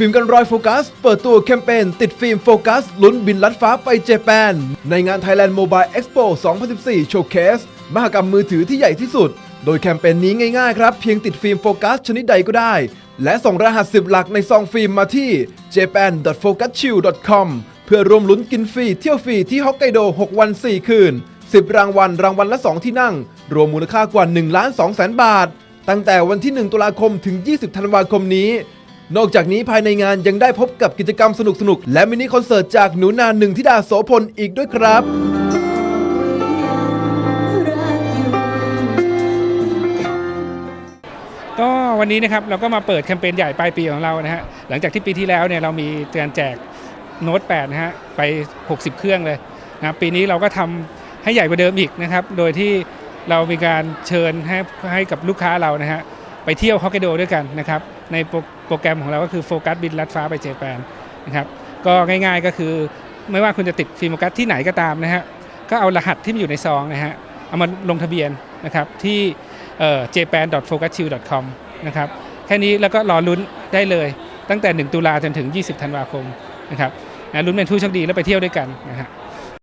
ฟิล์มกันรอยโฟกัส เปิดตัวแคมเปญติดฟิล์มโฟกัส ลุ้นบินลัดฟ้าไปเจแปน ในงาน Thailand Mobile Expo 2014 Showcase มหกรรมมือถือที่ใหญ่ที่สุด โดยแคมเปญนี้ง่ายๆครับ เพียงติดฟิล์มโฟกัสชนิดใดก็ได้ และส่งรหัส 10 หลักในซองฟิล์มมาที่ japan.focuschill.com เพื่อร่วมลุ้นกินฟรีเที่ยวฟรีที่ฮอกไกโด 6 วัน 4 คืน 10 รางวัลรางวัลละ 2 ที่นั่ง รวมมูลค่ากว่า1ล้าน2แสนบาท ตั้งแต่วันที่ 1 ตุลาคมถึง 20 ธันวาคมนี้ นอกจากนี้ภายในงานยังได้พบกับกิจกรรมสนุกๆ และมินิคอนเสิร์ตจากหนูนาหนึ่งธิดาโสพลอีกด้วยครับ ก็วันนี้นะครับเราก็มาเปิดแคมเปญใหญ่ปลายปีของเรานะฮะหลังจากที่ปีที่แล้วเนี่ยเรามีการแจกโน้ต8นะฮะไป 60 เครื่องเลยนะปีนี้เราก็ทำให้ใหญ่กว่าเดิมอีกนะครับ โดยที่เรามีการเชิญให้ให้กับลูกค้าเรานะฮะไปเที่ยวฮอกไกโดด้วยกันนะครับใน โปรแกรมของเราก็คือโฟกัสบินลัดฟ้าไปเจแปนนะครับก็ง่ายๆก็คือไม่ว่าคุณจะติดฟิล์มโฟกัสที่ไหนก็ตามนะฮะก็เอารหัสที่มันอยู่ในซองนะฮะเอามาลงทะเบียนนะครับที่ japan.focuschill.com นะครับแค่นี้แล้วก็รอลุ้นได้เลยตั้งแต่ 1 ตุลาจนถึง 20 ธันวาคมนะครับนะลุ้นเป็นผู้โชคดีแล้วไปเที่ยวด้วยกันนะฮะ